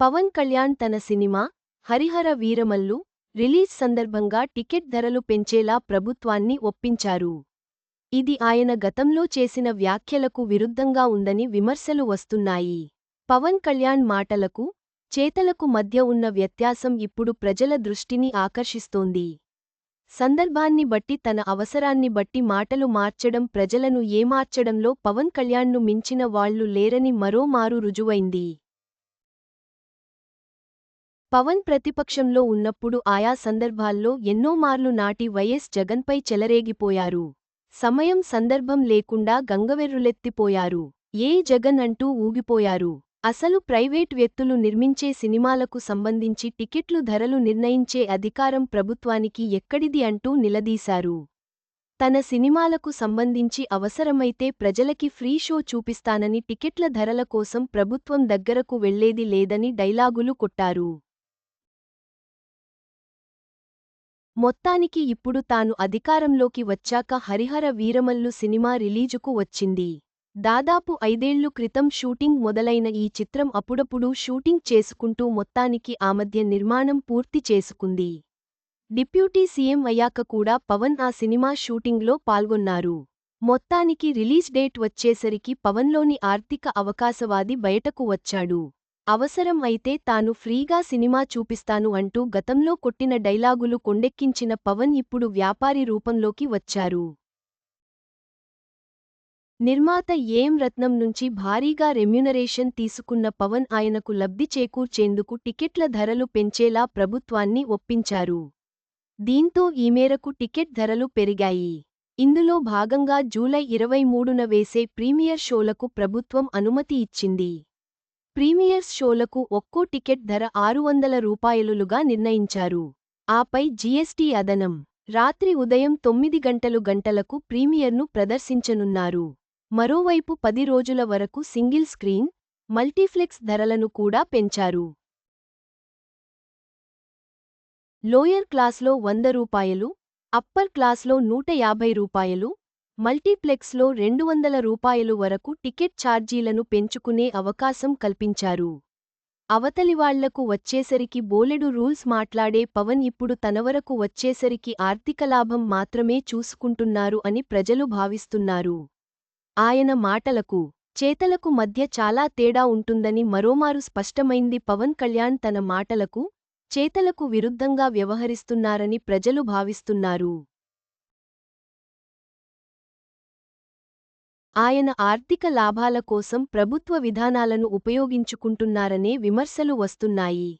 పవన్ కళ్యాణ్ తన cinema Harihara Veeramallu release సందర్భంగా ticket ధరలు పెంచేలా ప్రభుత్వాన్ని ఒప్పించారు. ఇది ఆయన గతంలో చేసిన వ్యాఖ్యలకు విరుద్ధంగా ఉందని విమర్శలు వస్తున్నాయి. పవన్ కళ్యాణ్ మాటలకు చేతలకు మధ్య ఉన్న వ్యత్యాసం ఇప్పుడు ప్రజల దృష్టిని ఆకర్షిస్తోంది. సందర్భాన్ని బట్టి తన అవసరాన్ని బట్టి మాటలు మార్చడం ప్రజలను ఏమార్చడంలో పవన్ కళ్యాణ్ను మించిన వాళ్ళు లేరని మరోమారు రుజువైంది. పవన్ ప్రతిపక్షంలో ఉన్నప్పుడు ఆయా సందర్భాల్లో ఎన్నోమార్లు నాటి వైఎస్ జగన్పై చెలరేగిపోయారు. సమయం సందర్భం లేకుండా గంగవెర్రులెత్తిపోయారు. ఏ జగన్ అంటూ ఊగిపోయారు. అసలు ప్రైవేట్ వ్యక్తులు నిర్మించే సినిమాలకు సంబంధించి టికెట్లు ధరలు నిర్ణయించే అధికారం ప్రభుత్వానికి ఎక్కడిది అంటూ నిలదీశారు. తన సినిమాలకు సంబంధించి అవసరమైతే ప్రజలకి ఫ్రీ షో చూపిస్తానని టికెట్ల ధరల కోసం ప్రభుత్వం దగ్గరకు వెళ్ళేది లేదని డైలాగులు కొట్టారు. మొత్తానికి ఇప్పుడు తాను అధికారంలోకి వచ్చాక హరిహర వీరమల్లు సినిమా రిలీజుకు వచ్చింది. దాదాపు ఐదేళ్ళు క్రితం షూటింగ్ మొదలైన ఈ చిత్రం అప్పుడప్పుడు షూటింగ్ చేసుకుంటూ మొత్తానికి ఆ మధ్య నిర్మాణం పూర్తి చేసుకుంది. డిప్యూటీ సీఎం అయ్యాక కూడా పవన్ ఆ సినిమా షూటింగ్లో పాల్గొన్నారు. మొత్తానికి రిలీజ్ డేట్ వచ్చేసరికి పవన్లోని ఆర్థిక అవకాశవాది బయటకు వచ్చాడు. అవసరం అయితే తాను ఫ్రీగా సినిమా చూపిస్తాను అంటూ గతంలో కొట్టిన డైలాగులు కొండెక్కించిన పవన్ ఇప్పుడు వ్యాపారి రూపంలోకి వచ్చారు. నిర్మాత ఏం రత్నం నుంచి భారీగా రెమ్యునరేషన్ తీసుకున్న పవన్ ఆయనకు లబ్ధి చేకూర్చేందుకు టికెట్ల ధరలు పెంచేలా ప్రభుత్వాన్ని ఒప్పించారు. దీంతో ఈ మేరకు టికెట్ ధరలు పెరిగాయి. ఇందులో భాగంగా జూలై ఇరవై మూడున వేసే ప్రీమియర్ షోలకు ప్రభుత్వం అనుమతి ఇచ్చింది. ప్రీమియర్స్ షోలకు ఒక్కో టికెట్ ధర ఆరు వందల రూపాయలులుగా నిర్ణయించారు. ఆపై జీఎస్టీ అదనం. రాత్రి ఉదయం తొమ్మిది గంటలు గంటలకు ప్రీమియర్ను ప్రదర్శించనున్నారు. మరోవైపు పది రోజుల వరకు సింగిల్ స్క్రీన్ మల్టీఫ్లెక్స్ ధరలను కూడా పెంచారు. లోయర్ క్లాస్లో వంద రూపాయలు అప్పర్ క్లాస్లో నూట యాభై రూపాయలు మల్టీప్లెక్స్లో రెండు వందల రూపాయలు వరకు టికెట్ ఛార్జీలను పెంచుకునే అవకాశం కల్పించారు. అవతలివాళ్ళకు వచ్చేసరికి బోలెడు రూల్స్ మాట్లాడే పవన్ ఇప్పుడు తనవరకు వచ్చేసరికి ఆర్థిక లాభం మాత్రమే చూసుకుంటున్నారు అని ప్రజలు భావిస్తున్నారు. ఆయన మాటలకు చేతలకు మధ్య చాలా తేడా ఉంటుందని మరోమారు స్పష్టమైంది పవన్ కళ్యాణ్ తన మాటలకు చేతలకు విరుద్ధంగా వ్యవహరిస్తున్నారని ప్రజలు భావిస్తున్నారు. ఆయన ఆర్థిక లాభాల కోసం ప్రభుత్వ విధానాలను ఉపయోగించుకుంటున్నారనే విమర్శలు వస్తున్నాయి.